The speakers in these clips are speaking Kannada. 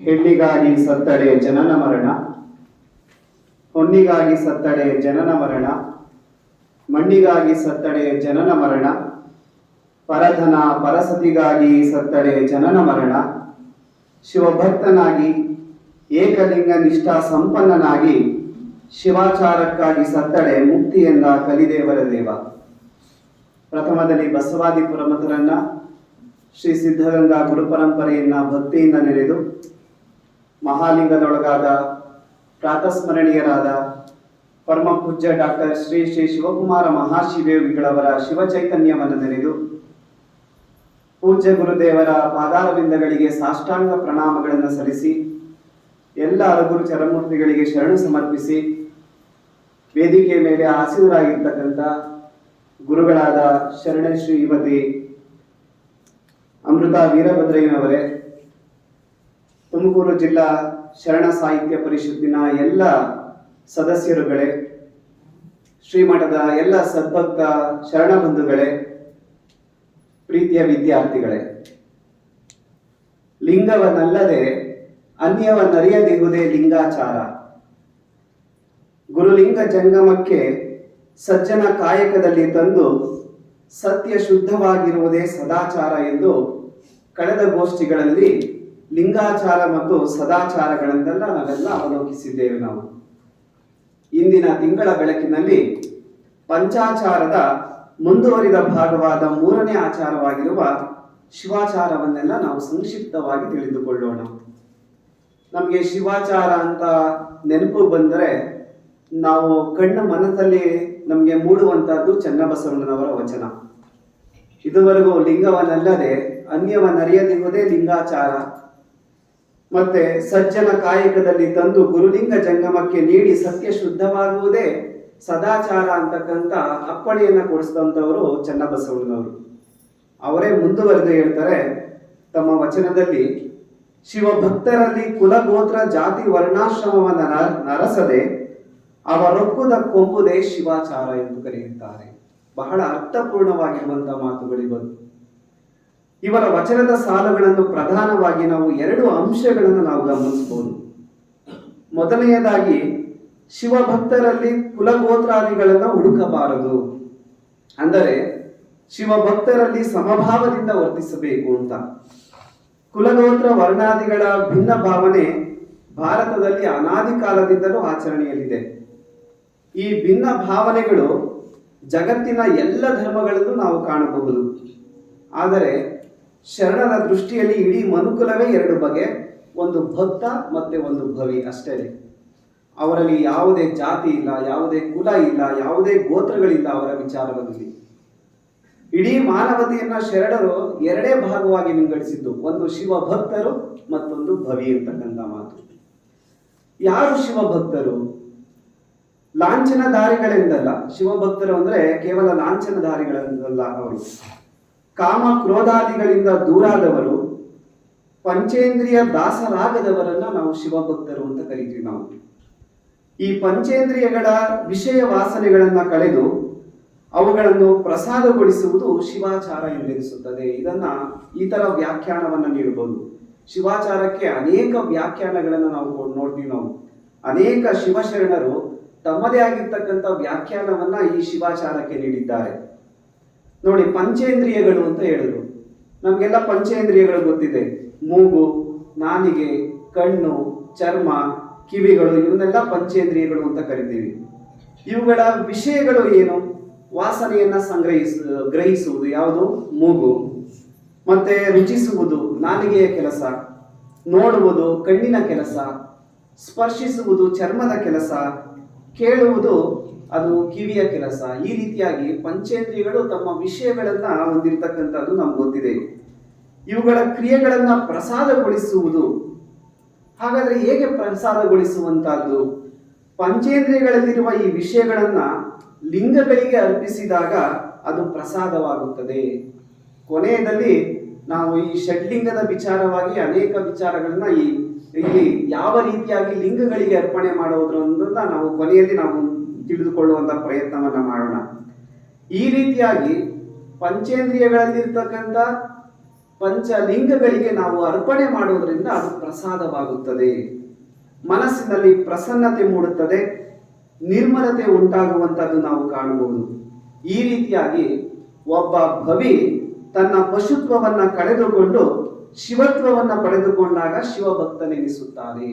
ಹೆಣ್ಣಿಗಾಗಿ ಸತ್ತಡೆ ಜನನ ಮರಣ, ಹೊನ್ನಿಗಾಗಿ ಸತ್ತಡೆ ಜನನ ಮರಣ, ಮಣ್ಣಿಗಾಗಿ ಸತ್ತಡೆ ಜನನ ಮರಣ, ಪರಧನ ಪರಸತಿಗಾಗಿ ಸತ್ತಡೆ ಜನನ ಮರಣ, ಶಿವಭಕ್ತನಾಗಿ, ಏಕಲಿಂಗ ನಿಷ್ಠಾ ಸಂಪನ್ನನಾಗಿ ಶಿವಾಚಾರಕ್ಕಾಗಿ ಸತ್ತಡೆ ಮುಕ್ತಿಯೆಂದ ಕಲಿದೇವರ ದೇವ. ಪ್ರಥಮದಲ್ಲಿ ಬಸವಾದಿ ಮತರನ್ನ ಶ್ರೀ ಸಿದ್ಧಗಂಗಾ ಗುರುಪರಂಪರೆಯನ್ನ ಭಕ್ತಿಯಿಂದ ನೆನೆದು ಮಹಾಲಿಂಗದೊಳಗಾದ ಪ್ರಾತಸ್ಮರಣೀಯರಾದ ಪರಮ ಪೂಜ್ಯ ಡಾಕ್ಟರ್ ಶ್ರೀ ಶ್ರೀ ಶಿವಕುಮಾರ ಮಹಾಶಿವಯೋಗಿಗಳವರ ಶಿವಚೈತನ್ಯವನ್ನು ನೆನೆದು ಪೂಜ್ಯ ಗುರುದೇವರ ಪಾದಾರವಿಂದಗಳಿಗೆ ಸಾಷ್ಟಾಂಗ ಪ್ರಣಾಮಗಳನ್ನು ಸಲ್ಲಿಸಿ ಎಲ್ಲ ಅರಗುರು ಚರಮೂರ್ತಿಗಳಿಗೆ ಶರಣು ಸಮರ್ಪಿಸಿ ವೇದಿಕೆ ಮೇಲೆ ಆಸೀನರಾಗಿರ್ತಕ್ಕಂಥ ಗುರುಗಳಾದ ಶರಣ ಶ್ರೀಮತಿ ಅಮೃತ ವೀರಭದ್ರಯ್ಯನವರೇ ತುಮಕೂರು ಜಿಲ್ಲಾ ಶರಣ ಸಾಹಿತ್ಯ ಪರಿಷತ್ತಿನ ಎಲ್ಲ ಸದಸ್ಯರುಗಳೇ, ಶ್ರೀಮಠದ ಎಲ್ಲ ಸದ್ಭಕ್ತ ಶರಣ ಬಂಧುಗಳೇ, ಪ್ರೀತಿಯ ವಿದ್ಯಾರ್ಥಿಗಳೇ, ಲಿಂಗವನ್ನಲ್ಲದೆ ಅನ್ಯವನ್ನರಿಯದಿರುವುದೇ ಲಿಂಗಾಚಾರ. ಗುರುಲಿಂಗ ಜಂಗಮಕ್ಕೆ ಸಜ್ಜನ ಕಾಯಕದಲ್ಲಿ ತಂದು ಸತ್ಯ ಶುದ್ಧವಾಗಿರುವುದೇ ಸದಾಚಾರ ಎಂದು ಕಳೆದ ಗೋಷ್ಠಿಗಳಲ್ಲಿ ಲಿಂಗಾಚಾರ ಮತ್ತು ಸದಾಚಾರಗಳನ್ನೆಲ್ಲ ನಾವೆಲ್ಲ ಅವಲೋಕಿಸಿದ್ದೇವೆ ನಾವು. ಇಂದಿನ ತಿಂಗಳ ಬೆಳಕಿನಲ್ಲಿ ಪಂಚಾಚಾರದ ಮುಂದುವರಿದ ಭಾಗವಾದ ಮೂರನೇ ಆಚಾರವಾಗಿರುವ ಶಿವಾಚಾರವನ್ನೆಲ್ಲ ನಾವು ಸಂಕ್ಷಿಪ್ತವಾಗಿ ತಿಳಿದುಕೊಳ್ಳೋಣ. ನಮಗೆ ಶಿವಾಚಾರ ಅಂತ ನೆನಪು ಬಂದರೆ ನಾವು ಕಣ್ಣ ಮನದಲ್ಲಿ ನಮಗೆ ಮೂಡುವಂತಹದ್ದು ಚನ್ನಬಸವಣ್ಣನವರ ವಚನ. ಇದುವರೆಗೂ ಲಿಂಗವನ್ನಲ್ಲದೆ ಅನ್ಯವನ್ನರಿಯದಿರುವುದೇ ಲಿಂಗಾಚಾರ. ಮತ್ತೆ ಸಜ್ಜನ ಕಾಯಕದಲ್ಲಿ ತಂದು ಗುರುಲಿಂಗ ಜಂಗಮಕ್ಕೆ ನೀಡಿ ಸತ್ಯ ಶುದ್ಧವಾಗುವುದೇ ಸದಾಚಾರ ಅಂತಕ್ಕಂಥ ಅಪ್ಪಣೆಯನ್ನ ಕೊಡಿಸಿದಂಥವರು ಚನ್ನಬಸವಣ್ಣನವರು. ಅವರೇ ಮುಂದುವರೆದು ಹೇಳ್ತಾರೆ, ತಮ್ಮ ವಚನದಲ್ಲಿ, ಶಿವಭಕ್ತರಲ್ಲಿ ಕುಲಗೋತ್ರ ಜಾತಿ ವರ್ಣಾಶ್ರಮವನ್ನು ನರಸದೆ, ಅವರೊಕ್ಕುದ ಕೊಂಬುದೇ ಶಿವಾಚಾರ ಎಂದು ಕರೆಯುತ್ತಾರೆ. ಬಹಳ ಅರ್ಥಪೂರ್ಣವಾಗಿರುವಂತಹ ಮಾತುಗಳಿವರು ಇವರ ವಚನದ ಸಾಲುಗಳನ್ನು ಪ್ರಧಾನವಾಗಿ ನಾವು ಎರಡು ಅಂಶಗಳನ್ನು ನಾವು ಗಮನಿಸಬಹುದು. ಮೊದಲನೆಯದಾಗಿ, ಶಿವಭಕ್ತರಲ್ಲಿ ಕುಲಗೋತ್ರಾದಿಗಳನ್ನು ಹುಡುಕಬಾರದು. ಅಂದರೆ, ಶಿವಭಕ್ತರಲ್ಲಿ ಸಮಭಾವದಿಂದ ವರ್ತಿಸಬೇಕು ಅಂತ. ಕುಲಗೋತ್ರ ವರ್ಣಾದಿಗಳ ಭಿನ್ನ ಭಾವನೆ ಭಾರತದಲ್ಲಿ ಅನಾದಿ ಕಾಲದಿಂದಲೂ ಆಚರಣೆಯಲ್ಲಿದೆ. ಈ ಭಿನ್ನ ಭಾವನೆಗಳು ಜಗತ್ತಿನ ಎಲ್ಲ ಧರ್ಮಗಳಲ್ಲೂ ನಾವು ಕಾಣಬಹುದು. ಆದರೆ ಶರಣರ ದೃಷ್ಟಿಯಲ್ಲಿ ಇಡೀ ಮನುಕುಲವೇ ಎರಡು ಬಗೆ, ಒಂದು ಭಕ್ತ ಮತ್ತೆ ಒಂದು ಭವಿ ಅಷ್ಟೇ ಅವರಲ್ಲಿ ಯಾವುದೇ ಜಾತಿ ಇಲ್ಲ, ಯಾವುದೇ ಕುಲ ಇಲ್ಲ, ಯಾವುದೇ ಗೋತ್ರಗಳಿಲ್ಲ ಅವರ ವಿಚಾರದಲ್ಲಿ. ಇಡೀ ಮಾನವತೆಯನ್ನ ಶರಣರು ಎರಡೇ ಭಾಗವಾಗಿ ವಿಂಗಡಿಸಿದ್ದು, ಒಂದು ಶಿವಭಕ್ತರು ಮತ್ತೊಂದು ಭವಿ ಅಂತಕ್ಕಂಥ ಮಾತು. ಯಾರು ಶಿವಭಕ್ತರು? ಲಾಂಛನಧಾರಿಗಳೆಂದಲ್ಲ, ಶಿವಭಕ್ತರು ಅಂದ್ರೆ ಕೇವಲ ಲಾಂಛನಧಾರಿಗಳೆಂದಲ್ಲ ಅವರು. ಕಾಮ ಕ್ರೋಧಾದಿಗಳಿಂದ ದೂರಾದವರು, ಪಂಚೇಂದ್ರಿಯ ದಾಸರಾಗದವರನ್ನ ನಾವು ಶಿವಭಕ್ತರು ಅಂತ ಕರಿತೀವಿ ನಾವು. ಈ ಪಂಚೇಂದ್ರಿಯಗಳ ವಿಷಯ ವಾಸನೆಗಳನ್ನ ಕಳೆದು ಅವುಗಳನ್ನು ಪ್ರಸಾದಗೊಳಿಸುವುದು ಶಿವಾಚಾರ ಎಂದೆನಿಸುತ್ತದೆ. ಇದನ್ನ ಈ ತರ ವ್ಯಾಖ್ಯಾನವನ್ನ ನೀಡಬಹುದು ಶಿವಾಚಾರಕ್ಕೆ ಅನೇಕ ವ್ಯಾಖ್ಯಾನಗಳನ್ನು ನಾವು ನೋಡ್ತೀವಿ ನಾವು. ಅನೇಕ ಶಿವಶರಣರು ತಮ್ಮದೇ ಆಗಿರ್ತಕ್ಕಂಥ ವ್ಯಾಖ್ಯಾನವನ್ನ ಈ ಶಿವಾಚಾರಕ್ಕೆ ನೀಡಿದ್ದಾರೆ. ನೋಡಿ, ಪಂಚೇಂದ್ರಿಯಗಳು ಅಂತ ಹೇಳಿದ್ರು. ನಮಗೆಲ್ಲ ಪಂಚೇಂದ್ರಿಯಗಳು ಗೊತ್ತಿದೆ. ಮೂಗು, ನಾಲಿಗೆ, ಕಣ್ಣು, ಚರ್ಮ, ಕಿವಿಗಳು, ಇವನ್ನೆಲ್ಲ ಪಂಚೇಂದ್ರಿಯಗಳು ಅಂತ ಕರಿತೀವಿ. ಇವುಗಳ ವಿಷಯಗಳು ಏನು? ವಾಸನೆಯನ್ನ ಸಂಗ್ರಹಿಸ, ಗ್ರಹಿಸುವುದು ಯಾವುದು? ಮೂಗು. ಮತ್ತೆ ರುಚಿಸುವುದು ನಾಲಿಗೆಯ ಕೆಲಸ, ನೋಡುವುದು ಕಣ್ಣಿನ ಕೆಲಸ, ಸ್ಪರ್ಶಿಸುವುದು ಚರ್ಮದ ಕೆಲಸ, ಕೇಳುವುದು ಅದು ಕಿವಿಯ ಕೆಲಸ. ಈ ರೀತಿಯಾಗಿ ಪಂಚೇಂದ್ರಿಯಗಳು ತಮ್ಮ ವಿಷಯಗಳನ್ನ ಹೊಂದಿರತಕ್ಕಂಥದ್ದು ನಮ್ಗೆ ಗೊತ್ತಿದೆ. ಇವುಗಳ ಕ್ರಿಯೆಗಳನ್ನ ಪ್ರಸಾದಗೊಳಿಸುವುದು. ಹಾಗಾದ್ರೆ ಹೇಗೆ ಪ್ರಸಾದಗೊಳಿಸುವಂತಹದ್ದು ಪಂಚೇಂದ್ರಿಯಗಳಲ್ಲಿರುವ ಈ ವಿಷಯಗಳನ್ನ ಲಿಂಗಗಳಿಗೆ ಅರ್ಪಿಸಿದಾಗ ಅದು ಪ್ರಸಾದವಾಗುತ್ತದೆ. ಕೊನೆಯದಲ್ಲಿ ನಾವು ಈ ಷಡ್ಲಿಂಗದ ವಿಚಾರವಾಗಿ ಅನೇಕ ವಿಚಾರಗಳನ್ನ ಈ ಇಲ್ಲಿ ಯಾವ ರೀತಿಯಾಗಿ ಲಿಂಗಗಳಿಗೆ ಅರ್ಪಣೆ ಮಾಡೋದ್ರಿಂದ ನಾವು ಕೊನೆಯಲ್ಲಿ ನಾವು ತಿಳಿದುಕೊಳ್ಳುವಂತ ಪ್ರಯತ್ನವನ್ನ ಮಾಡೋಣ. ಈ ರೀತಿಯಾಗಿ ಪಂಚೇಂದ್ರಿಯಗಳಲ್ಲಿರ್ತಕ್ಕಂಥ ಪಂಚಲಿಂಗಗಳಿಗೆ ನಾವು ಅರ್ಪಣೆ ಮಾಡುವುದರಿಂದ ಅದು ಪ್ರಸಾದವಾಗುತ್ತದೆ. ಮನಸ್ಸಿನಲ್ಲಿ ಪ್ರಸನ್ನತೆ ಮೂಡುತ್ತದೆ, ನಿರ್ಮಲತೆ ಉಂಟಾಗುವಂತದ್ದು ನಾವು ಕಾಣಬಹುದು. ಈ ರೀತಿಯಾಗಿ ಒಬ್ಬ ಭವಿ ತನ್ನ ಪಶುತ್ವವನ್ನ ಕಳೆದುಕೊಂಡು ಶಿವತ್ವವನ್ನ ಪಡೆದುಕೊಂಡಾಗ ಶಿವಭಕ್ತನೆನಿಸುತ್ತಾನೆ.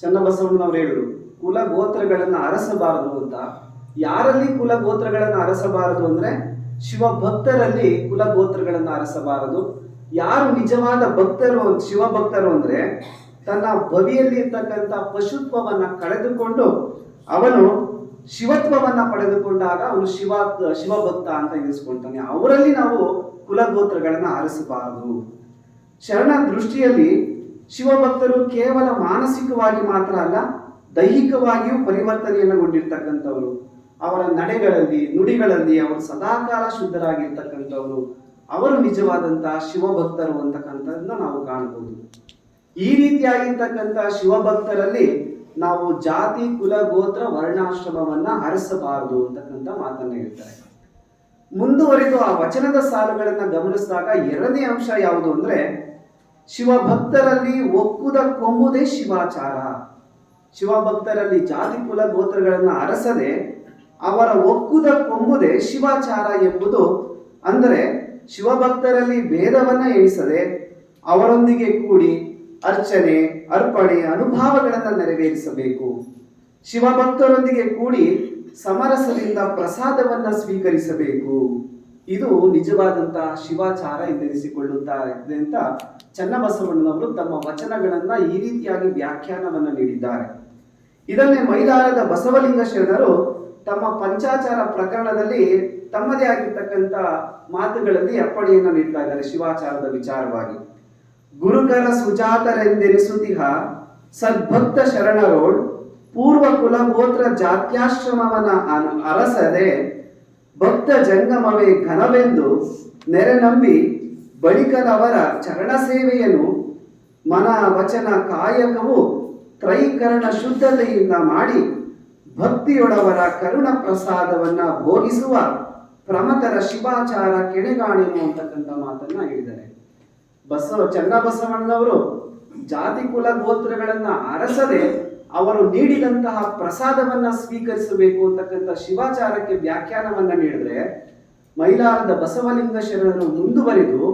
ಚನ್ನಬಸವಣ್ಣನವರು ಹೇಳಿದ್ರು, ಕುಲ ಗೋತ್ರಗಳನ್ನ ಅರಸಬಾರದು ಅಂತ. ಯಾರಲ್ಲಿ ಕುಲ ಗೋತ್ರಗಳನ್ನು ಅರಸಬಾರದು ಅಂದ್ರೆ ಕುಲ ಗೋತ್ರಗಳನ್ನು ಅರಸಬಾರದು. ಯಾರು ನಿಜವಾದ ಭಕ್ತರು ಶಿವ ಭಕ್ತರು ಅಂದ್ರೆ ತನ್ನ ಭವಿಯಲ್ಲಿ ಇರ್ತಕ್ಕಂಥ ಪಶುತ್ವವನ್ನ ಕಳೆದುಕೊಂಡು ಅವನು ಶಿವತ್ವವನ್ನ ಪಡೆದುಕೊಂಡಾಗ ಅವನು ಶಿವ ಶಿವಭಕ್ತ ಅಂತ ಎನಿಸ್ಕೊಳ್ತಾನೆ. ಅವರಲ್ಲಿ ನಾವು ಕುಲಗೋತ್ರಗಳನ್ನ ಆರಿಸಬಾರದು ಶರಣ ದೃಷ್ಟಿಯಲ್ಲಿ ಶಿವಭಕ್ತರು ಕೇವಲ ಮಾನಸಿಕವಾಗಿ ಮಾತ್ರ ಅಲ್ಲ ದೈಹಿಕವಾಗಿಯೂ ಪರಿವರ್ತನೆಯನ್ನುಗೊಂಡಿರ್ತಕ್ಕಂಥವರು ಅವರ ನಡೆಗಳಲ್ಲಿ, ನುಡಿಗಳಲ್ಲಿ ಅವರು ಸದಾಕಾಲ ಶುದ್ಧರಾಗಿರ್ತಕ್ಕಂಥವರು ಅವರು ನಿಜವಾದಂತಹ ಶಿವಭಕ್ತರು ಅಂತಕ್ಕಂಥದ್ದನ್ನ ನಾವು ಕಾಣಬಹುದು. ಈ ರೀತಿಯಾಗಿರ್ತಕ್ಕಂಥ ಶಿವಭಕ್ತರಲ್ಲಿ ನಾವು ಜಾತಿ, ಕುಲ, ಗೋತ್ರ, ವರ್ಣಾಶ್ರಮವನ್ನ ಹರಿಸಬಾರದು ಅಂತಕ್ಕಂಥ ಮಾತನ್ನ ಹೇಳ್ತಾರೆ. ಮುಂದುವರೆದು ಆ ವಚನದ ಸಾಲುಗಳನ್ನ ಗಮನಿಸಿದಾಗ ಎರಡನೇ ಅಂಶ ಯಾವುದು ಅಂದ್ರೆ ಶಿವಭಕ್ತರಲ್ಲಿ ಒಕ್ಕುದ ಕೊಂಬುದೇ ಶಿವಾಚಾರ. ಶಿವಭಕ್ತರಲ್ಲಿ ಜಾತಿ ಕುಲ ಗೋತ್ರಗಳನ್ನು ಅರಸದೆ ಅವರ ಒಕ್ಕುದ ಕೊಂಬುದೇ ಶಿವಾಚಾರ ಎಂಬುದು. ಅಂದರೆ ಶಿವಭಕ್ತರಲ್ಲಿ ಭೇದವನ್ನು ಎಣಿಸದೆ ಅವರೊಂದಿಗೆ ಕೂಡಿ ಅರ್ಚನೆ, ಅರ್ಪಣೆ, ಅನುಭಾವಗಳನ್ನು ನೆರವೇರಿಸಬೇಕು. ಶಿವಭಕ್ತರೊಂದಿಗೆ ಕೂಡಿ ಸಮರಸದಿಂದ ಪ್ರಸಾದವನ್ನ ಸ್ವೀಕರಿಸಬೇಕು. ಇದು ನಿಜವಾದಂತಹ ಶಿವಾಚಾರ ಎಂದೆನಿಸಿಕೊಳ್ಳುತ್ತಾರೆ ಅಂತ ಚನ್ನಬಸವಣ್ಣನವರು ತಮ್ಮ ವಚನಗಳನ್ನ ಈ ರೀತಿಯಾಗಿ ವ್ಯಾಖ್ಯಾನವನ್ನು ನೀಡಿದ್ದಾರೆ. ಇದನ್ನೇ ಮೈದಾನದ ಬಸವಲಿಂಗ ಶರಣರು ತಮ್ಮ ಪಂಚಾಚಾರ ಪ್ರಕರಣದಲ್ಲಿ ತಮ್ಮದೇ ಆಗಿರ್ತಕ್ಕಂಥ ಮಾತುಗಳಲ್ಲಿ ಅಪ್ಪಣೆಯನ್ನು ನೀಡ್ತಾ ಇದ್ದಾರೆ ಶಿವಾಚಾರದ ವಿಚಾರವಾಗಿ. ಗುರುಕರ ಸುಜಾತರೆಂದೆನಿಸುತಿಹ ಸದ್ಭಕ್ತ ಶರಣರೋಳ್ ಪೂರ್ವ ಕುಲಗೋತ್ರ ಜಾತ್ಯಾಶ್ರಮವನ ಅನ- ಅರಸದೆ ಭಕ್ತ ಜಂಗಮವೇ ಘನವೆಂದು ನೆರೆನಂಬಿ ಬಳಿಕನವರ ಚರಣ ಸೇವೆಯನ್ನು ಮನ ವಚನ ಕಾಯಕವು ತ್ರೈಕರಣ ಶುದ್ಧತೆಯಿಂದ ಮಾಡಿ ಭಕ್ತಿಯೊಳವರ ಕರುಣ ಪ್ರಸಾದವನ್ನ ಭೋಗಿಸುವ ಪ್ರಮತರ ಶಿವಾಚಾರ ಕೆಣೆಗಾಣಿನು ಅಂತಕ್ಕಂಥ ಮಾತನ್ನ ಹೇಳಿದ್ದಾರೆ. ಬಸವ ಚನ್ನಬಸವಣ್ಣನವರು ಜಾತಿ ಕುಲ ಗೋತ್ರಗಳನ್ನ ಅರಸದೆ ಅವರು ನೀಡಿದಂತಹ ಪ್ರಸಾದವನ್ನ ಸ್ವೀಕರಿಸಬೇಕು ಅಂತಕ್ಕಂಥ ಶಿವಾಚಾರಕ್ಕೆ ವ್ಯಾಖ್ಯಾನವನ್ನ ನೀಡಿದ್ರೆ ಮೈಲಾರದ ಬಸವಲಿಂಗ ಶರಣರು ಮುಂದುವರಿದು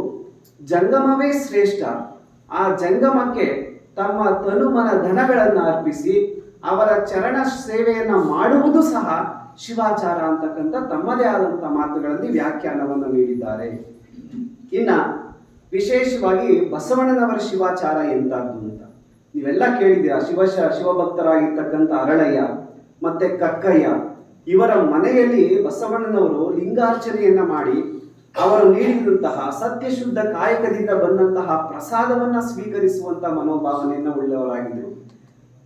ಜಂಗಮವೇ ಶ್ರೇಷ್ಠ. ಆ ಜಂಗಮಕ್ಕೆ ತಮ್ಮ ತನುಮನ ಧನಗಳನ್ನು ಅರ್ಪಿಸಿ ಅವರ ಚರಣ ಸೇವೆಯನ್ನ ಮಾಡುವುದು ಸಹ ಶಿವಾಚಾರ ಅಂತಕ್ಕಂಥ ತಮ್ಮದೇ ಆದಂತ ಮಾತುಗಳಲ್ಲಿ ವ್ಯಾಖ್ಯಾನವನ್ನು ನೀಡಿದ್ದಾರೆ. ಇನ್ನ ವಿಶೇಷವಾಗಿ ಬಸವಣ್ಣನವರ ಶಿವಾಚಾರ ಎಂತಾದ್ದು ಅಂತ. ನೀವೆಲ್ಲ ಕೇಳಿದ್ದೀರಾ, ಶಿವ ಶಿವಭಕ್ತರಾಗಿರ್ತಕ್ಕಂಥ ಅರಳಯ್ಯ ಮತ್ತೆ ಕಕ್ಕಯ್ಯ ಇವರ ಮನೆಯಲ್ಲಿ ಬಸವಣ್ಣನವರು ಲಿಂಗಾರ್ಚನೆಯನ್ನ ಮಾಡಿ ಅವರು ನೀಡಿದಂತಹ ಸತ್ಯಶುದ್ಧ ಕಾಯಕದಿಂದ ಬಂದಂತಹ ಪ್ರಸಾದವನ್ನ ಸ್ವೀಕರಿಸುವಂತ ಮನೋಭಾವನೆಯನ್ನ ಉಳ್ಳವರಾಗಿದ್ದರು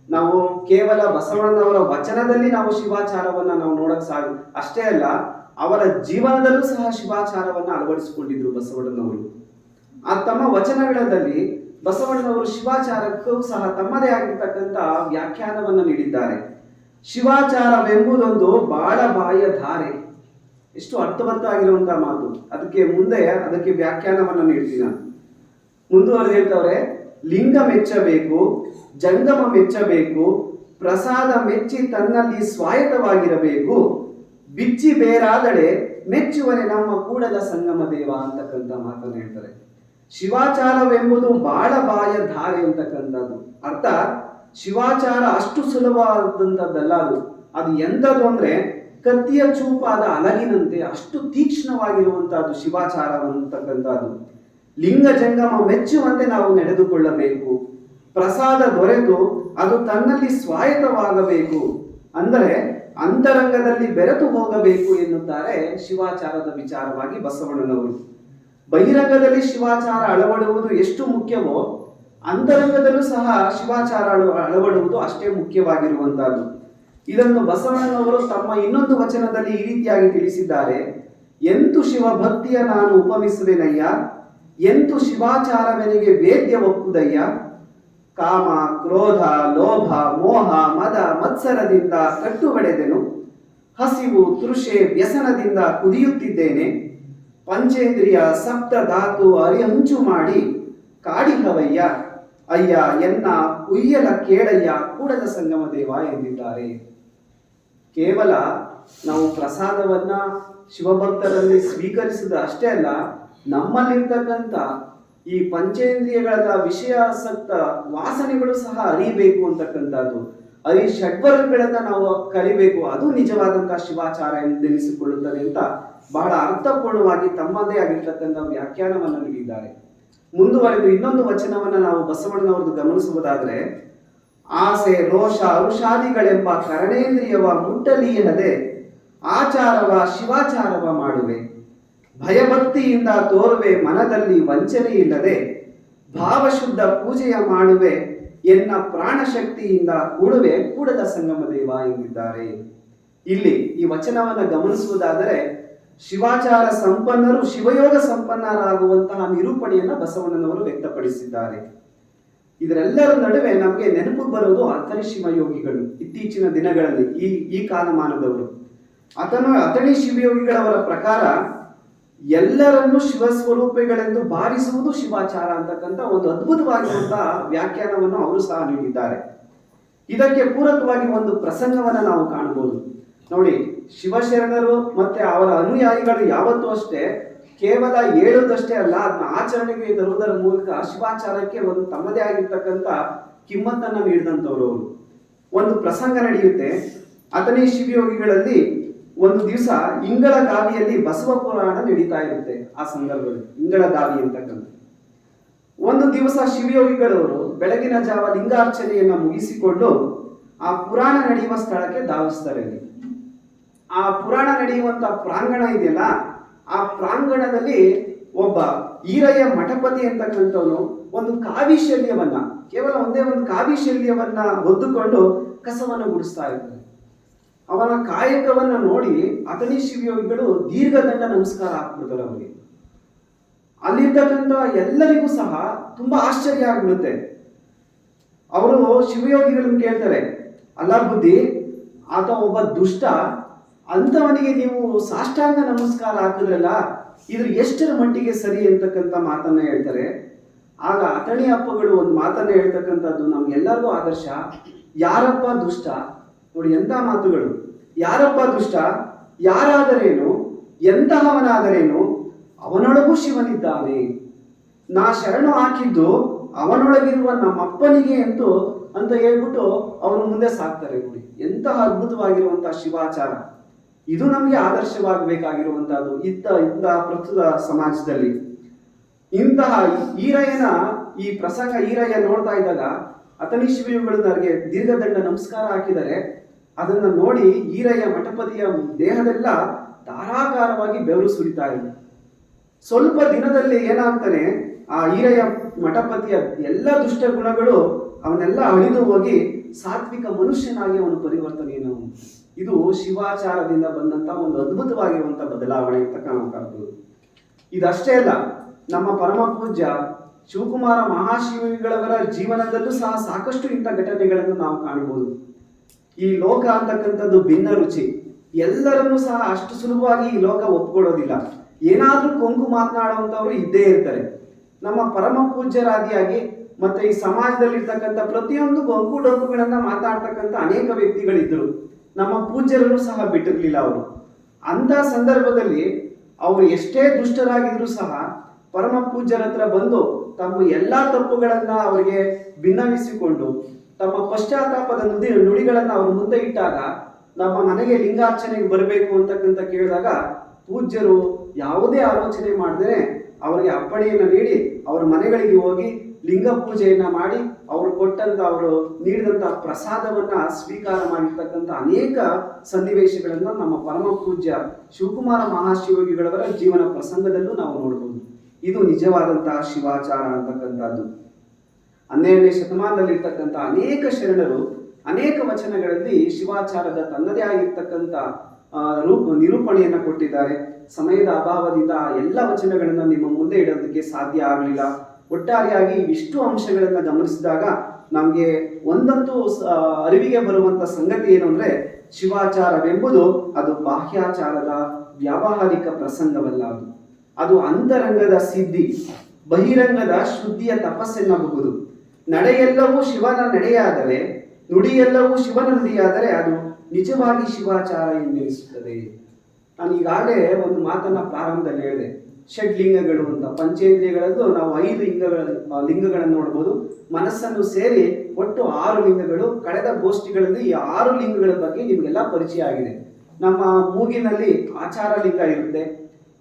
ನಾವು ಕೇವಲ ಬಸವಣ್ಣನವರ ವಚನದಲ್ಲಿ ನಾವು ಶಿವಾಚಾರವನ್ನ ನಾವು ನೋಡಕ್ ಸಾ ಅಷ್ಟೇ ಅಲ್ಲ, ಅವರ ಜೀವನದಲ್ಲೂ ಸಹ ಶಿವಾಚಾರವನ್ನ ಅಳವಡಿಸಿಕೊಂಡಿದ್ರು ಬಸವಣ್ಣನವರು. ಆ ತಮ್ಮ ವಚನಗಳಲ್ಲಿ ಬಸವಣ್ಣನವರು ಶಿವಾಚಾರಕ್ಕೂ ಸಹ ತಮ್ಮದೇ ಆಗಿರ್ತಕ್ಕಂಥ ವ್ಯಾಖ್ಯಾನವನ್ನ ನೀಡಿದ್ದಾರೆ. ಶಿವಾಚಾರವೆಂಬುದೊಂದು ಬಾಳ ಬಾಯ ಧಾರೆ. ಎಷ್ಟು ಆಗಿರುವಂತಹ ಮಾತು. ಅದಕ್ಕೆ ಮುಂದೆ ಅದಕ್ಕೆ ವ್ಯಾಖ್ಯಾನವನ್ನು ನೀಡ್ತೀನಿ ನಾನು. ಮುಂದುವರೆದು ಹೇಳ್ತವ್ರೆ, ಲಿಂಗ ಮೆಚ್ಚಬೇಕು, ಜಂಗಮ ಮೆಚ್ಚಬೇಕು, ಪ್ರಸಾದ ಮೆಚ್ಚಿ ತನ್ನಲ್ಲಿ ಸ್ವಾಯತ್ತವಾಗಿರಬೇಕು, ಬಿಚ್ಚಿ ಬೇರಾದಡೆ ಮೆಚ್ಚುವನೆ ನಮ್ಮ ಕೂಡಲ ಸಂಗಮ ದೇವ ಅಂತಕ್ಕಂಥ ಮಾತನ್ನು ಹೇಳ್ತಾರೆ. ಶಿವಾಚಾರವೆಂಬುದು ಬಾಳ ಬಾಯ ಧಾರೆ ಅಂತಕ್ಕಂಥದ್ದು. ಅರ್ಥ, ಶಿವಾಚಾರ ಅಷ್ಟು ಸುಲಭವಾದಂಥದ್ದಲ್ಲ ಅದು. ಅದು ಎಂಥದ್ದು ಅಂದ್ರೆ ಕತ್ತಿಯ ಚೂಪಾದ ಅಲಗಿನಂತೆ ಅಷ್ಟು ತೀಕ್ಷ್ಣವಾಗಿರುವಂತಹದ್ದು ಶಿವಾಚಾರ ಅಂತಕ್ಕಂಥದ್ದು. ಲಿಂಗ ಜಂಗಮ ಮೆಚ್ಚುವಂತೆ ನಾವು ನಡೆದುಕೊಳ್ಳಬೇಕು. ಪ್ರಸಾದ ದೊರೆತು ಅದು ತನ್ನಲ್ಲಿ ಸ್ವಾಯತ್ತವಾಗಬೇಕು. ಅಂದರೆ ಅಂತರಂಗದಲ್ಲಿ ಬೆರೆತು ಹೋಗಬೇಕು ಎನ್ನುತ್ತಾರೆ ಶಿವಾಚಾರದ ವಿಚಾರವಾಗಿ ಬಸವಣ್ಣನವರು. ಬಹಿರಂಗದಲ್ಲಿ ಶಿವಾಚಾರ ಅಳವಡುವುದು ಎಷ್ಟು ಮುಖ್ಯವೋ, ಅಂತರಂಗದಲ್ಲೂ ಸಹ ಶಿವಾಚಾರ ಅಳ- ಅಳವಡುವುದು ಅಷ್ಟೇ ಮುಖ್ಯವಾಗಿರುವಂತಹದ್ದು ಇದನ್ನು ಬಸವಣ್ಣನವರು ತಮ್ಮ ಇನ್ನೊಂದು ವಚನದಲ್ಲಿ ಈ ರೀತಿಯಾಗಿ ತಿಳಿಸಿದ್ದಾರೆ. ಎಂತು ಶಿವ ಭಕ್ತಿಯ ನಾನು ಉಪಮಿಸುವೆನಯ್ಯ? ಎಂತು ಶಿವಾಚಾರವೆನಿಗೆ ವೇದ್ಯ ಒಪ್ಪುದಯ್ಯ? ಕಾಮ, ಕ್ರೋಧ, ಲೋಭ, ಮೋಹ, ಮದ, ಮತ್ಸರದಿಂದ ಕಟ್ಟುಬಡೆದೆನು? ಹಸಿವು, ತೃಷೆ, ವ್ಯಸನದಿಂದ ಕುದಿಯುತ್ತಿದ್ದೇನೆ? ಪಂಚೇಂದ್ರಿಯ, ಸಪ್ತ ಧಾತು, ಅರಿಹಂಚು ಮಾಡಿ ಕಾಡಿಹವಯ್ಯ? ಅಯ್ಯ, ಎನ್ನ, ಉಯ್ಯಲ ಕೇಳಯ್ಯ ಕೂಡದ ಸಂಗಮ ದೇವ ಎಂದಿದ್ದಾರೆ. ಕೇವಲ ನಾವು ಪ್ರಸಾದವನ್ನ ಶಿವಭಕ್ತರಲ್ಲಿ ಸ್ವೀಕರಿಸಿದ ಅಷ್ಟೇ ಅಲ್ಲ, ನಮ್ಮಲ್ಲಿರ್ತಕ್ಕಂಥ ಈ ಪಂಚೇಂದ್ರಿಯಗಳ ವಿಷಯಾಸಕ್ತ ವಾಸನೆಗಳು ಸಹ ಅರಿಬೇಕು ಅಂತಕ್ಕಂಥದ್ದು. ಅರಿ ಷಡ್ವರ್ಗಗಳನ್ನ ನಾವು ಕಲಿಬೇಕು, ಅದು ನಿಜವಾದಂತಹ ಶಿವಾಚಾರ ಎಂದೆನಿಸಿಕೊಳ್ಳುತ್ತದೆ ಅಂತ ಬಹಳ ಅರ್ಥಪೂರ್ಣವಾಗಿ ತಮ್ಮದೇ ಆಗಿರ್ತಕ್ಕಂಥ ವ್ಯಾಖ್ಯಾನವನ್ನು ನೀಡಿದ್ದಾರೆ. ಮುಂದುವರೆದು ಇನ್ನೊಂದು ವಚನವನ್ನ ನಾವು ಬಸವಣ್ಣನವರದ್ದು ಗಮನಿಸುವುದಾದ್ರೆ ಆಸೆ ಔಷಾದಿಗಳೆಂಬ ಕರಣೇಂದ್ರಿಯವ ಮುಟ್ಟಲಿಯದೆ ಆಚಾರವ, ಶಿವಾಚಾರವ ಮಾಡುವೆ. ಭಯಭಕ್ತಿಯಿಂದ ತೋರುವೆ ಮನದಲ್ಲಿ ವಂಚನೆ ಇಲ್ಲದೆ ಭಾವಶುದ್ಧ ಪೂಜೆಯ ಮಾಡುವೆ ಎನ್ನ ಪ್ರಾಣಶಕ್ತಿಯಿಂದ ಕೂಡುವೆ ಕೂಡದ ಸಂಗಮ ದೇವ ಎಂದಿದ್ದಾರೆ. ಇಲ್ಲಿ ಈ ವಚನವನ್ನು ಗಮನಿಸುವುದಾದರೆ ಶಿವಾಚಾರ ಸಂಪನ್ನರು ಶಿವಯೋಗ ಸಂಪನ್ನರಾಗುವಂತಹ ನಿರೂಪಣೆಯನ್ನು ಬಸವಣ್ಣನವರು ವ್ಯಕ್ತಪಡಿಸಿದ್ದಾರೆ. ಇದರೆಲ್ಲರ ನಡುವೆ ನಮಗೆ ನೆನಪು ಬರೋದು ಅಥಣಿ ಶಿವಯೋಗಿಗಳು ಇತ್ತೀಚಿನ ದಿನಗಳಲ್ಲಿ, ಈ ಈ ಕಾಲಮಾನದವರು. ಅತನ ಅಥಣಿ ಶಿವಯೋಗಿಗಳವರ ಪ್ರಕಾರ ಎಲ್ಲರನ್ನು ಶಿವ ಸ್ವರೂಪಿಗಳೆಂದು ಭಾವಿಸುವುದು ಶಿವಾಚಾರ ಅಂತಕ್ಕಂಥ ಒಂದು ಅದ್ಭುತವಾಗಿರುವಂತಹ ವ್ಯಾಖ್ಯಾನವನ್ನು ಅವರು ಸಹ ನೀಡಿದ್ದಾರೆ. ಇದಕ್ಕೆ ಪೂರಕವಾಗಿ ಒಂದು ಪ್ರಸಂಗವನ್ನ ನಾವು ಕಾಣಬಹುದು. ನೋಡಿ, ಶಿವಶರಣರು ಮತ್ತೆ ಅವರ ಅನುಯಾಯಿಗಳು ಯಾವತ್ತೂ ಅಷ್ಟೇ ಕೇವಲ ಹೇಳುವುದಷ್ಟೇ ಅಲ್ಲ, ಅದನ್ನ ಆಚರಣೆಗೆ ತರುವುದರ ಮೂಲಕ ಶಿವಾಚಾರಕ್ಕೆ ಒಂದು ತಮ್ಮದೇ ಆಗಿರ್ತಕ್ಕಂಥ ಕಿಮ್ಮತ್ತನ್ನ ನೀಡಿದಂಥವ್ರು ಅವರು. ಒಂದು ಪ್ರಸಂಗ ನಡೆಯುತ್ತೆ. ಅತನೇ ಶಿವಯೋಗಿಗಳಲ್ಲಿ ಒಂದು ದಿವಸ ಇಂಗಳ ಗಾವಿಯಲ್ಲಿ ಬಸವ ಪುರಾಣ ನಡೀತಾ ಇರುತ್ತೆ ಆ ಸಂದರ್ಭದಲ್ಲಿ, ಇಂಗಳ ಗಾವಿ ಅಂತಕ್ಕಂಥ. ಒಂದು ದಿವಸ ಶಿವಯೋಗಿಗಳವರು ಬೆಳಗಿನ ಜಾವ ಲಿಂಗಾರ್ಚನೆಯನ್ನ ಮುಗಿಸಿಕೊಂಡು ಆ ಪುರಾಣ ನಡೆಯುವ ಸ್ಥಳಕ್ಕೆ ಧಾವಿಸ್ತಾರೆ. ಆ ಪುರಾಣ ನಡೆಯುವಂತ ಪ್ರಾಂಗಣ ಇದೆಯಲ್ಲ ಆ ಪ್ರಾಂಗಣದಲ್ಲಿ ಒಬ್ಬ ಈರಯ್ಯ ಮಠಪತಿ ಅಂತಕ್ಕಂಥವನು ಒಂದು ಕಾವಿ ಶಲ್ಯವನ್ನ ಕೇವಲ ಒಂದೇ ಒಂದು ಕಾವಿ ಶಲ್ಯವನ್ನ ಹೊದ್ದುಕೊಂಡು ಕಸವನ್ನು ಗುಡಿಸ್ತಾ ಇದ್ದಾನೆ. ಅವನ ಕಾಯಕವನ್ನ ನೋಡಿ ಅಥಣಿ ಶಿವಯೋಗಿಗಳು ದೀರ್ಘದಂಡ ನಮಸ್ಕಾರ ಹಾಕ್ಬಿಡ್ತಾರೆ ಅವರಿಗೆ. ಅಲ್ಲಿರ್ತಕ್ಕಂಥ ಎಲ್ಲರಿಗೂ ಸಹ ತುಂಬಾ ಆಶ್ಚರ್ಯ ಆಗ್ಬಿಡುತ್ತೆ. ಅವರು ಶಿವಯೋಗಿಗಳನ್ನು ಕೇಳ್ತಾರೆ, ಅಲ್ಲ ಬುದ್ಧಿ, ಆತ ಒಬ್ಬ ದುಷ್ಟ ಅಂಥವನಿಗೆ ನೀವು ಸಾಷ್ಟಾಂಗ ನಮಸ್ಕಾರ ಹಾಕಿದ್ರಲ್ಲ, ಇದ್ರ ಎಷ್ಟರ ಮಟ್ಟಿಗೆ ಸರಿ ಅಂತಕ್ಕಂಥ ಮಾತನ್ನ ಹೇಳ್ತಾರೆ. ಆಗ ಅಥಣಿ ಅಪ್ಪಗಳು ಒಂದು ಮಾತನ್ನ ಹೇಳ್ತಕ್ಕಂಥದ್ದು ನಮ್ಗೆಲ್ಲರಿಗೂ ಆದರ್ಶ. ಯಾರಪ್ಪ ದುಷ್ಟ? ನೋಡಿ, ಎಂಥ ಮಾತುಗಳು. ಯಾರಪ್ಪ ದುಷ್ಟ? ಯಾರಾದರೇನು? ಎಂತಹವನಾದರೇನು? ಅವನೊಳಗೂ ಶಿವನಿದ್ದಾನೆ. ನಾ ಶರಣು ಹಾಕಿದ್ದು ಅವನೊಳಗಿರುವ ನಮ್ಮಪ್ಪನಿಗೆ ಎಂದು, ಅಂತ ಹೇಳ್ಬಿಟ್ಟು ಅವನು ಮುಂದೆ ಸಾಕ್ತಾರೆ ನೋಡಿ. ಎಂತಹ ಅದ್ಭುತವಾಗಿರುವಂತಹ ಶಿವಾಚಾರ. ಇದು ನಮಗೆ ಆದರ್ಶವಾಗಬೇಕಾಗಿರುವಂತಹದ್ದು ಇತ್ತ ಇಂತಹ ಪ್ರಸ್ತುತ ಸಮಾಜದಲ್ಲಿ. ಇಂತಹ ಈರಯ್ಯನ ಈ ಪ್ರಸಂಗ ಈರಯ್ಯ ನೋಡ್ತಾ ಇದ್ದಾಗ ಶಿವಯುಗಳು ನನಗೆ ದೀರ್ಘದಂಡ ನಮಸ್ಕಾರ ಹಾಕಿದರೆ ಅದನ್ನ ನೋಡಿ ಈರಯ್ಯ ಮಠಪತಿಯ ದೇಹದೆಲ್ಲ ಧಾರಾಕಾರವಾಗಿ ಬೆವರು ಸುರಿತಾ ಇದೆ ಸ್ವಲ್ಪ ದಿನದಲ್ಲಿ ಏನಾಗ್ತಾನೆ, ಆ ಈರಯ್ಯ ಮಠಪತಿಯ ಎಲ್ಲ ದುಷ್ಟ ಗುಣಗಳು ಅವನ್ನೆಲ್ಲ ಅಳಿದು ಹೋಗಿ ಸಾತ್ವಿಕ ಮನುಷ್ಯನಾಗಿ ಅವನು ಪರಿವರ್ತನೆಯನ್ನು ಇದು ಶಿವಾಚಾರದಿಂದ ಬಂದಂತ ಒಂದು ಅದ್ಭುತವಾಗಿರುವಂತ ಬದಲಾವಣೆ ಅಂತ ನಾವು ಇದಷ್ಟೇ ಅಲ್ಲ, ನಮ್ಮ ಪರಮ ಪೂಜ್ಯ ಶಿವಕುಮಾರ ಮಹಾಶಿವಿಗಳವರ ಜೀವನದಲ್ಲೂ ಸಹ ಸಾಕಷ್ಟು ಇಂಥ ಘಟನೆಗಳನ್ನು ನಾವು ಕಾಣಬಹುದು ಈ ಲೋಕ ಅಂತಕ್ಕಂಥದ್ದು ಭಿನ್ನ ರುಚಿ. ಎಲ್ಲರನ್ನೂ ಸಹ ಅಷ್ಟು ಸುಲಭವಾಗಿ ಈ ಲೋಕ ಒಪ್ಕೊಳ್ಳೋದಿಲ್ಲ. ಏನಾದರೂ ಕೊಂಕು ಮಾತನಾಡುವಂತವ್ರು ಇದ್ದೇ ಇರ್ತಾರೆ. ನಮ್ಮ ಪರಮ ಪೂಜ್ಯರಾದಿಯಾಗಿ ಮತ್ತೆ ಈ ಸಮಾಜದಲ್ಲಿರ್ತಕ್ಕಂಥ ಪ್ರತಿಯೊಂದು ಗೊಂಕು ಡೊಂಕುಗಳನ್ನ ಮಾತಾಡ್ತಕ್ಕಂಥ ಅನೇಕ ವ್ಯಕ್ತಿಗಳಿದ್ರು ನಮ್ಮ ಪೂಜ್ಯರನ್ನು ಸಹ ಬಿಟ್ಟಿರಲಿಲ್ಲ ಅವರು. ಅಂತ ಸಂದರ್ಭದಲ್ಲಿ ಅವರು ಎಷ್ಟೇ ದುಷ್ಟರಾಗಿದ್ರು ಸಹ ಪರಮ ಪೂಜ್ಯರ ಹತ್ರ ಬಂದು ತಮ್ಮ ಎಲ್ಲಾ ತಪ್ಪುಗಳನ್ನ ಅವರಿಗೆ ಭಿನ್ನವಿಸಿಕೊಂಡು ತಮ್ಮ ಪಶ್ಚಾತ್ತಾಪದ ನುಡಿ ನುಡಿಗಳನ್ನ ಅವರು ಮುಂದೆ ಇಟ್ಟಾಗ ನಮ್ಮ ಮನೆಗೆ ಲಿಂಗಾರ್ಚನೆಗೆ ಬರಬೇಕು ಅಂತಕ್ಕಂತ ಕೇಳಿದಾಗ ಪೂಜ್ಯರು ಯಾವುದೇ ಆಲೋಚನೆ ಮಾಡದೇ ಅವರಿಗೆ ಅಪ್ಪಣೆಯನ್ನು ನೀಡಿ ಅವರ ಮನೆಗಳಿಗೆ ಹೋಗಿ ಲಿಂಗ ಪೂಜೆಯನ್ನ ಮಾಡಿ ಅವರು ಕೊಟ್ಟಂತ ಅವರು ನೀಡಿದಂತ ಪ್ರಸಾದವನ್ನ ಸ್ವೀಕಾರ ಮಾಡಿರ್ತಕ್ಕಂಥ ಅನೇಕ ಸನ್ನಿವೇಶಗಳನ್ನ ನಮ್ಮ ಪರಮ ಪೂಜ್ಯ ಶಿವಕುಮಾರ ಮಹಾಶಿವಯೋಗಿಗಳವರ ಜೀವನ ಪ್ರಸಂಗದಲ್ಲೂ ನಾವು ನೋಡಬಹುದು ಇದು ನಿಜವಾದಂತಹ ಶಿವಾಚಾರ ಅಂತಕ್ಕಂಥದ್ದು. ಹನ್ನೆರಡನೇ ಶತಮಾನದಲ್ಲಿರ್ತಕ್ಕಂಥ ಅನೇಕ ಶರಣರು ಅನೇಕ ವಚನಗಳಲ್ಲಿ ಶಿವಾಚಾರದ ತನ್ನದೇ ಆಗಿರ್ತಕ್ಕಂಥ ರೂಪ, ನಿರೂಪಣೆಯನ್ನು ಕೊಟ್ಟಿದ್ದಾರೆ. ಸಮಯದ ಅಭಾವದಿಂದ ಎಲ್ಲ ವಚನಗಳನ್ನು ನಿಮ್ಮ ಮುಂದೆ ಇಡೋದಕ್ಕೆ ಸಾಧ್ಯ ಆಗಲಿಲ್ಲ. ಒಟ್ಟಾರೆಯಾಗಿ ಇಷ್ಟು ಅಂಶಗಳನ್ನು ಗಮನಿಸಿದಾಗ ನಮಗೆ ಒಂದಂತೂ ಅರಿವಿಗೆ ಬರುವಂತ ಸಂಗತಿ ಏನು ಅಂದ್ರೆ ಶಿವಾಚಾರವೆಂಬುದು ಅದು ಬಾಹ್ಯಾಚಾರದ ವ್ಯಾವಹಾರಿಕ ಪ್ರಸಂಗವಲ್ಲ ಅದು. ಅದು ಅಂತರಂಗದ ಸಿದ್ಧಿ, ಬಹಿರಂಗದ ಶುದ್ಧಿಯ ತಪಸ್ಸೆನ್ನಬಹುದು. ನಡೆಯೆಲ್ಲವೂ ಶಿವನ ನಡೆಯಾದರೆ, ನುಡಿಯೆಲ್ಲವೂ ಶಿವನ ನುಡಿಯಾದರೆ ಅದು ನಿಜವಾಗಿ ಶಿವಾಚಾರ ಎಂದೆನಿಸುತ್ತದೆ. ನಾನು ಈಗಾಗಲೇ ಒಂದು ಮಾತನ್ನ ಪ್ರಾರಂಭದಲ್ಲಿ ಹೇಳಿದೆ. ಷಡ್ಲಿಂಗಗಳು ಅಂತ. ಪಂಚೇಂದ್ರಿಯಗಳದ್ದು ನಾವು ಐದು ಲಿಂಗಗಳ ಲಿಂಗಗಳನ್ನು ನೋಡ್ಬೋದು. ಮನಸ್ಸನ್ನು ಸೇರಿ ಒಟ್ಟು ಆರು ಲಿಂಗಗಳು. ಕಳೆದ ಗೋಷ್ಠಿಗಳಲ್ಲಿ ಈ ಆರು ಲಿಂಗಗಳ ಬಗ್ಗೆ ನಿಮಗೆಲ್ಲ ಪರಿಚಯ ಆಗಿದೆ. ನಮ್ಮ ಮೂಗಿನಲ್ಲಿ ಆಚಾರ ಲಿಂಗ ಇರುತ್ತೆ.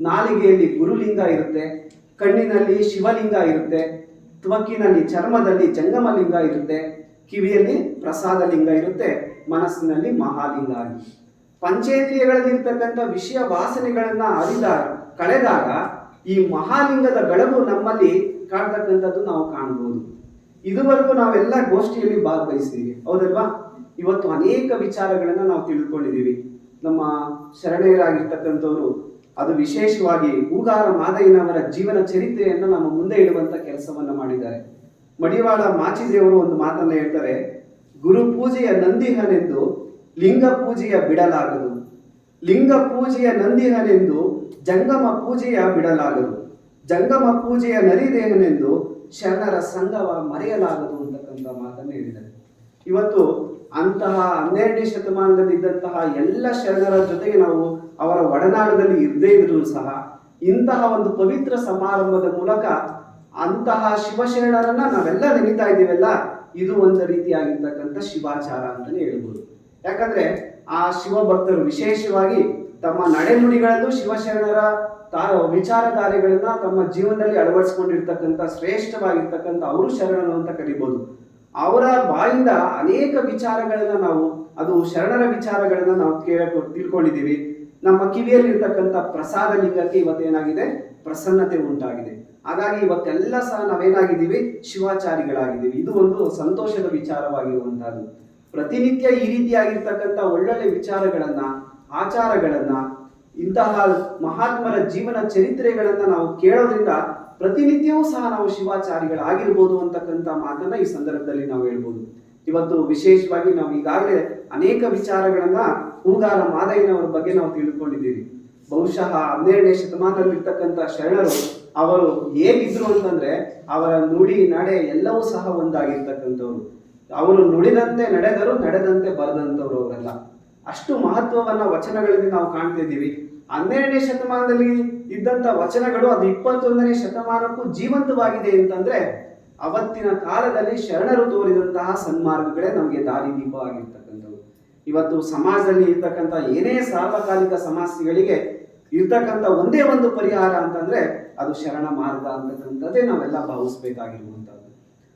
ನಾಲಿಗೆಯಲ್ಲಿ ಗುರುಲಿಂಗ ಇರುತ್ತೆ. ಕಣ್ಣಿನಲ್ಲಿ ಶಿವಲಿಂಗ ಇರುತ್ತೆ. ತ್ವಕ್ಕಿನಲ್ಲಿ ಚರ್ಮದಲ್ಲಿ ಜಂಗಮ ಲಿಂಗ ಇರುತ್ತೆ. ಕಿವಿಯಲ್ಲಿ ಪ್ರಸಾದ ಲಿಂಗ ಇರುತ್ತೆ. ಮನಸ್ಸಿನಲ್ಲಿ ಮಹಾಲಿಂಗ ಪಂಚೇಂದ್ರಿಯಗಳಲ್ಲಿ ಪಂಚೇಂದ್ರಿಯಗಳಲ್ಲಿರ್ತಕ್ಕಂಥ ವಿಷಯ ವಾಸನೆಗಳನ್ನು ಅರಿದಾಗ, ಕಳೆದಾಗ ಈ ಮಹಾಲಿಂಗದ ಬೆಳಗು ನಮ್ಮಲ್ಲಿ ಕಾಣ್ತಕ್ಕಂಥದ್ದು ನಾವು ಕಾಣಬಹುದು ಇದುವರೆಗೂ ನಾವೆಲ್ಲ ಗೋಷ್ಠಿಯಲ್ಲಿ ಭಾಗವಹಿಸಿದ್ದೀವಿ ಹೌದಲ್ವಾ? ಇವತ್ತು ಅನೇಕ ವಿಚಾರಗಳನ್ನು ನಾವು ತಿಳ್ಕೊಂಡಿದ್ದೀವಿ ನಮ್ಮ ಶರಣೆಯರಾಗಿರ್ತಕ್ಕಂಥವ್ರು ಅದು ವಿಶೇಷವಾಗಿ ಹೂಗಾರ ಮಾದಯ್ಯನವರ ಜೀವನ ಚರಿತ್ರೆಯನ್ನು ನಮ್ಮ ಮುಂದೆ ಇಡುವಂತ ಕೆಲಸವನ್ನು ಮಾಡಿದ್ದಾರೆ. ಮಡಿವಾಳ ಮಾಚಿದೇವರು ಒಂದು ಮಾತನ್ನ ಹೇಳ್ತಾರೆ, ಗುರು ಪೂಜೆಯ ನಂದಿಹನೆಂದು ಲಿಂಗ ಪೂಜೆಯ ಬಿಡಲಾಗದು. ಲಿಂಗ ಪೂಜೆಯ ನಂದಿಹನೆಂದು ಜಂಗಮ ಪೂಜೆಯ ಬಿಡಲಾಗದು. ಜಂಗಮ ಪೂಜೆಯ ನರಿದೇಹನೆಂದು ಶರಣರ ಸಂಘವ ಮರೆಯಲಾಗದು ಅಂತಕ್ಕಂಥ ಮಾತನ್ನು ಹೇಳಿದ್ದಾರೆ ಇವತ್ತು ಅಂತಹ ಹನ್ನೆರಡನೇ ಶತಮಾನದಲ್ಲಿ ಇದ್ದಂತಹ ಎಲ್ಲ ಶರಣರ ಜೊತೆಗೆ ನಾವು ಅವರ ಒಡನಾಡದಲ್ಲಿ ಇರದೇ ಇದ್ರೂ ಸಹ ಇಂತಹ ಒಂದು ಪವಿತ್ರ ಸಮಾರಂಭದ ಮೂಲಕ ಅಂತಹ ಶಿವಶರಣರನ್ನ ನಾವೆಲ್ಲ ನೆನೀತಾ ಇದ್ದೀವಲ್ಲ, ಇದು ಒಂದು ರೀತಿಯಾಗಿರ್ತಕ್ಕಂಥ ಶಿವಾಚಾರ ಅಂತಲೇ ಹೇಳ್ಬೋದು. ಯಾಕಂದ್ರೆ ಆ ಶಿವ ಭಕ್ತರು ವಿಶೇಷವಾಗಿ ತಮ್ಮ ನಡೆನುಡಿಗಳಲ್ಲೂ ಶಿವಶರಣರ ತಾ ವಿಚಾರಧಾರೆಗಳನ್ನ ತಮ್ಮ ಜೀವನದಲ್ಲಿ ಅಳವಡಿಸ್ಕೊಂಡಿರ್ತಕ್ಕಂಥ, ಶ್ರೇಷ್ಠವಾಗಿರ್ತಕ್ಕಂಥ ಅವರು ಶರಣರು ಅಂತ ಕರಿಬಹುದು ಅವರ ಬಾಯಿಂದ ಅನೇಕ ವಿಚಾರಗಳನ್ನ ನಾವು, ಅದು ಶರಣರ ವಿಚಾರಗಳನ್ನ ನಾವು ಕೇಳ, ತಿಳ್ಕೊಂಡಿದ್ದೀವಿ. ನಮ್ಮ ಕಿವಿಯಲ್ಲಿರ್ತಕ್ಕಂಥ ಪ್ರಸಾದ ಲಿಂಗಕ್ಕೆ ಇವತ್ತೇನಾಗಿದೆ? ಪ್ರಸನ್ನತೆ ಉಂಟಾಗಿದೆ. ಹಾಗಾಗಿ ಇವತ್ತೆಲ್ಲ ಸಹ ನಾವೇನಾಗಿದ್ದೀವಿ? ಶಿವಾಚಾರಿಗಳಾಗಿದ್ದೀವಿ. ಇದು ಒಂದು ಸಂತೋಷದ ವಿಚಾರವಾಗಿರುವಂತಹದ್ದು ಪ್ರತಿನಿತ್ಯ ಈ ರೀತಿಯಾಗಿರ್ತಕ್ಕಂಥ ಒಳ್ಳೊಳ್ಳೆ ವಿಚಾರಗಳನ್ನ, ಆಚಾರಗಳನ್ನ, ಇಂತಹ ಮಹಾತ್ಮರ ಜೀವನ ಚರಿತ್ರೆಗಳನ್ನ ನಾವು ಕೇಳೋದ್ರಿಂದ ಪ್ರತಿನಿತ್ಯವೂ ಸಹ ನಾವು ಶಿವಾಚಾರಿಗಳಾಗಿರ್ಬೋದು ಅಂತಕ್ಕಂಥ ಮಾತನ್ನ ಈ ಸಂದರ್ಭದಲ್ಲಿ ನಾವು ಹೇಳ್ಬೋದು. ಇವತ್ತು ವಿಶೇಷವಾಗಿ ನಾವು ಈಗಾಗಲೇ ಅನೇಕ ವಿಚಾರಗಳನ್ನ ಹೂಗಾರ ಮಾದಯ್ಯನವರ ಬಗ್ಗೆ ನಾವು ತಿಳ್ಕೊಂಡಿದ್ದೀವಿ ಬಹುಶಃ ಹನ್ನೆರಡನೇ ಶತಮಾನದಲ್ಲಿರ್ತಕ್ಕಂಥ ಶರಣರು ಅವರು ಹೇಗಿದ್ರು ಅಂತಂದ್ರೆ ಅವರ ನುಡಿ, ನಡೆ ಎಲ್ಲವೂ ಸಹ ಒಂದಾಗಿರ್ತಕ್ಕಂಥವ್ರು. ಅವರು ನುಡಿದಂತೆ ನಡೆದರು ನಡೆದಂತೆ ಬರೆದಂಥವ್ರು ಅವರೆಲ್ಲ. ಅಷ್ಟು ಮಹತ್ವವನ್ನು ವಚನಗಳಲ್ಲಿ ನಾವು ಕಾಣ್ತಿದ್ದೀವಿ ಹನ್ನೆರಡನೇ ಶತಮಾನದಲ್ಲಿ ಇದ್ದಂತ ವಚನಗಳು ಅದು ಇಪ್ಪತ್ತೊಂದನೇ ಶತಮಾನಕ್ಕೂ ಜೀವಂತವಾಗಿದೆ ಅಂತಂದ್ರೆ ಅವತ್ತಿನ ಕಾಲದಲ್ಲಿ ಶರಣರು ತೋರಿದಂತಹ ಸನ್ಮಾರ್ಗಗಳೇ ನಮಗೆ ದಾರಿ ದೀಪ ಆಗಿರ್ತಕ್ಕಂಥವು ಇವತ್ತು ಸಮಾಜದಲ್ಲಿ ಇರ್ತಕ್ಕಂಥ ಏನೇ ಸಾರ್ವಕಾಲಿಕ ಸಮಸ್ಯೆಗಳಿಗೆ ಇರ್ತಕ್ಕಂಥ ಒಂದೇ ಒಂದು ಪರಿಹಾರ ಅಂತಂದ್ರೆ ಅದು ಶರಣ ಮಾರ್ಗ ಅಂತಕ್ಕಂಥದ್ದೇ ನಾವೆಲ್ಲ ಭಾವಿಸ್ಬೇಕಾಗಿರುವಂಥದ್ದು.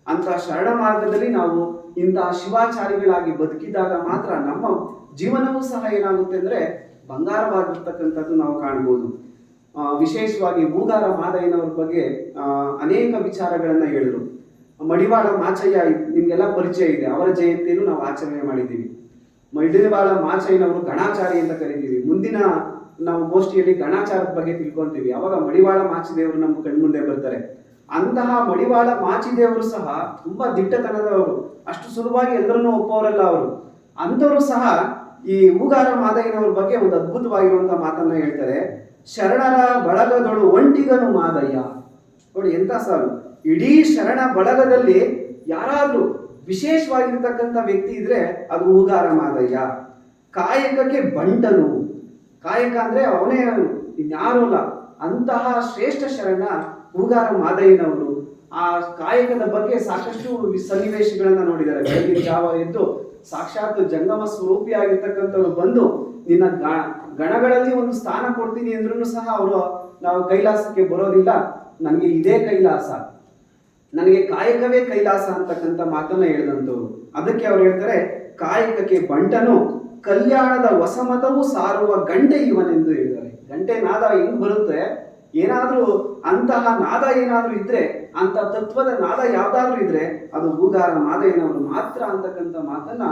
ಅಂತ ಶರಣ ಮಾರ್ಗದಲ್ಲಿ ನಾವು ಇಂತಹ ಶಿವಾಚಾರಿಗಳಾಗಿ ಬದುಕಿದಾಗ ಮಾತ್ರ ನಮ್ಮ ಜೀವನವೂ ಸಹ ಏನಾಗುತ್ತೆ ಅಂದ್ರೆ ಬಂಗಾರವಾಗಿರ್ತಕ್ಕಂಥದ್ದು ನಾವು ಕಾಣ್ಬೋದು ಆ, ವಿಶೇಷವಾಗಿ ಮೂಗಾರ ಮಾದಯ್ಯನವ್ರ ಬಗ್ಗೆ ಅನೇಕ ವಿಚಾರಗಳನ್ನ ಹೇಳಿದ್ರು. ಮಡಿವಾಳ ಮಾಚಯ್ಯ ನಿಮ್ಗೆಲ್ಲ ಪರಿಚಯ ಇದೆ. ಅವರ ಜಯಂತಿಯನ್ನು ನಾವು ಆಚರಣೆ ಮಾಡಿದ್ದೀವಿ. ಮಡಿವಾಳ ಮಾಚಯ್ಯನವರು ಗಣಾಚಾರಿ ಅಂತ ಕರಿತೀವಿ. ಮುಂದಿನ ನಾವು ಗೋಷ್ಠಿಯಲ್ಲಿ ಗಣಾಚಾರದ ಬಗ್ಗೆ ತಿಳ್ಕೊಂತೀವಿ. ಅವಾಗ ಮಡಿವಾಳ ಮಾಚಿದೇವರು ನಮ್ಮ ಕಣ್ಮುಂದೆ ಬರ್ತಾರೆ. ಅಂತಹ ಮಡಿವಾಳ ಮಾಚಿದೇವರು ಸಹ ತುಂಬಾ ದಿಟ್ಟತನದವರು. ಅಷ್ಟು ಸುಲಭವಾಗಿ ಎಲ್ಲರನ್ನೂ ಒಪ್ಪವರಲ್ಲ ಅವರು. ಅಂಥವರು ಸಹ ಈ ಹೂಗಾರ ಮಾದಯ್ಯನವ್ರ ಬಗ್ಗೆ ಒಂದು ಅದ್ಭುತವಾಗಿರುವಂತ ಮಾತನ್ನ ಹೇಳ್ತಾರೆ. ಶರಣರ ಬಳಗದೊಳು ಒಂಟಿಗನು ಮಾದಯ್ಯ. ನೋಡಿ ಎಂತ ಸಾಲು. ಇಡೀ ಶರಣ ಬಳಗದಲ್ಲಿ ಯಾರಾದರೂ ವಿಶೇಷವಾಗಿರ್ತಕ್ಕಂಥ ವ್ಯಕ್ತಿ ಇದ್ರೆ ಅದು ಹೂಗಾರ ಮಾದಯ್ಯ. ಕಾಯಕಕ್ಕೆ ಬಂಟನು. ಕಾಯಕ ಅಂದ್ರೆ ಅವನೇ ಇನ್ಯಾರೂ ಅಲ್ಲ. ಅಂತಹ ಶ್ರೇಷ್ಠ ಶರಣ ಹೂಗಾರ ಮಾದಯ್ಯನವರು ಆ ಕಾಯಕದ ಬಗ್ಗೆ ಸಾಕಷ್ಟು ಸನ್ನಿವೇಶಗಳನ್ನ ನೋಡಿದ್ದಾರೆ. ಬೆಳಗಿನ ಜಾವ ಎದ್ದು ಸಾಕ್ಷಾತ್ ಜಂಗಮ ಸ್ವರೂಪಿಯಾಗಿರ್ತಕ್ಕಂಥವ್ರು ಬಂದು ನಿನ್ನ ಗಣಗಳಲ್ಲಿ ಒಂದು ಸ್ಥಾನ ಕೊಡ್ತೀನಿ ಅಂದ್ರೂ ಸಹ ಅವರು ನಾವು ಕೈಲಾಸಕ್ಕೆ ಬರೋದಿಲ್ಲ. ನನಗೆ ಇದೇ ಕೈಲಾಸ. ನನಗೆ ಕಾಯಕವೇ ಕೈಲಾಸ ಅಂತಕ್ಕಂಥ ಮಾತನ್ನ ಹೇಳಿದಂಥವ್ರು. ಅದಕ್ಕೆ ಅವ್ರು ಹೇಳ್ತಾರೆ, ಕಾಯಕಕ್ಕೆ ಬಂಟನು ಕಲ್ಯಾಣದ ಹೊಸಮತವು ಸಾರುವ ಗಂಟೆ ಇವನೆಂದು ಹೇಳಿದ್ದಾರೆ. ಗಂಟೆ ನಾದ ಹೆಂಗ್ ಬರುತ್ತೆ? ಏನಾದ್ರೂ ಅಂತಹ ನಾದ ಏನಾದರೂ ಇದ್ರೆ ಅಂತ ತತ್ವದ ನಾದ ಯಾವ್ದಾದ್ರೂ ಇದ್ರೆ, ಅದು ಹೂಗಾರ ಮಾದಯ್ಯನವರು ಮಾತ್ರ ಅಂತಕ್ಕಂಥ ಮಾತನ್ನ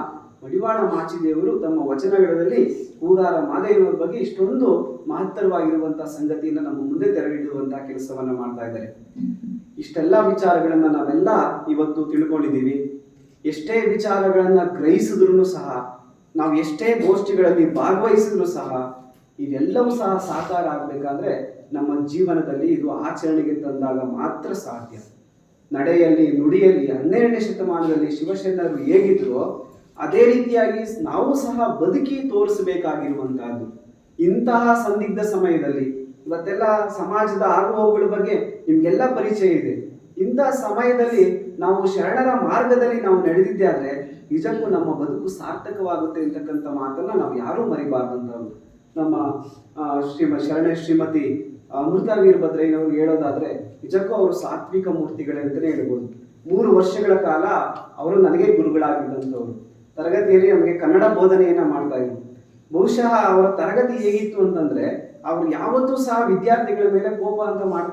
ಮಡಿವಾಳ ಮಾಚಿದೇವರು ತಮ್ಮ ವಚನಗಳಲ್ಲಿ ಹೂಗಾರ ಮಾದಯ್ಯನವರ ಬಗ್ಗೆ ಇಷ್ಟೊಂದು ಮಹತ್ತರವಾಗಿರುವಂತಹ ಸಂಗತಿಯನ್ನ ನಮ್ಮ ಮುಂದೆ ತೆರೆದಿಡುವಂತಹ ಕೆಲಸವನ್ನ ಮಾಡ್ತಾ ಇದ್ದಾರೆ. ಇಷ್ಟೆಲ್ಲ ವಿಚಾರಗಳನ್ನ ನಾವೆಲ್ಲ ಇವತ್ತು ತಿಳ್ಕೊಂಡಿದ್ದೀವಿ. ಎಷ್ಟೇ ವಿಚಾರಗಳನ್ನ ಗ್ರಹಿಸಿದ್ರು ಸಹ, ನಾವು ಎಷ್ಟೇ ಗೋಷ್ಠಿಗಳಲ್ಲಿ ಭಾಗವಹಿಸಿದ್ರು ಸಹ, ಇವೆಲ್ಲವೂ ಸಹ ಸಾಕಾರ ಆಗ್ಬೇಕಾದ್ರೆ ನಮ್ಮ ಜೀವನದಲ್ಲಿ ಇದು ಆಚರಣೆಗೆ ತಂದಾಗ ಮಾತ್ರ ಸಾಧ್ಯ. ನಡೆಯಲ್ಲಿ, ನುಡಿಯಲ್ಲಿ, ಹನ್ನೆರಡನೇ ಶತಮಾನದಲ್ಲಿ ಶಿವಶರಣರು ಹೇಗಿದ್ರು ಅದೇ ರೀತಿಯಾಗಿ ನಾವು ಸಹ ಬದುಕಿ ತೋರಿಸಬೇಕಾಗಿರುವಂತಹದ್ದು ಇಂತಹ ಸಂದಿಗ್ಧ ಸಮಯದಲ್ಲಿ, ಇವತ್ತೆಲ್ಲ ಸಮಾಜದ ಆಗುಹೋಗುಗಳ ಬಗ್ಗೆ ನಿಮ್ಗೆಲ್ಲ ಪರಿಚಯ ಇದೆ. ಇಂತಹ ಸಮಯದಲ್ಲಿ ನಾವು ಶರಣರ ಮಾರ್ಗದಲ್ಲಿ ನಾವು ನಡೆದಿದ್ದೆ ಆದ್ರೆ ನಿಜಕ್ಕೂ ನಮ್ಮ ಬದುಕು ಸಾರ್ಥಕವಾಗುತ್ತೆ ಅಂತಕ್ಕಂಥ ಮಾತನ್ನ ನಾವು ಯಾರೂ ಮರಿಬಾರ್ದಂತ ನಮ್ಮ ಶ್ರೀಮ, ಶರಣ ಶ್ರೀಮತಿ ಅಮೃತ ವೀರಭದ್ರಯ್ಯನವರು ಹೇಳೋದಾದ್ರೆ, ನಿಜಕ್ಕೂ ಅವರು ಸಾತ್ವಿಕ ಮೂರ್ತಿಗಳೇ ಅಂತಲೇ ಹೇಳ್ಬೋದು. ಮೂರು ವರ್ಷಗಳ ಕಾಲ ಅವರು ನನಗೆ ಗುರುಗಳಾಗಿದ್ದಂಥವ್ರು. ತರಗತಿಯಲ್ಲಿ ನಮಗೆ ಕನ್ನಡ ಬೋಧನೆಯನ್ನ ಮಾಡ್ತಾ ಇದ್ರು. ಬಹುಶಃ ಅವರ ತರಗತಿ ಹೇಗಿತ್ತು ಅಂತಂದ್ರೆ, ಅವ್ರು ಯಾವತ್ತೂ ಸಹ ವಿದ್ಯಾರ್ಥಿಗಳ ಮೇಲೆ ಕೋಪ ಅಂತ ಮಾಡ್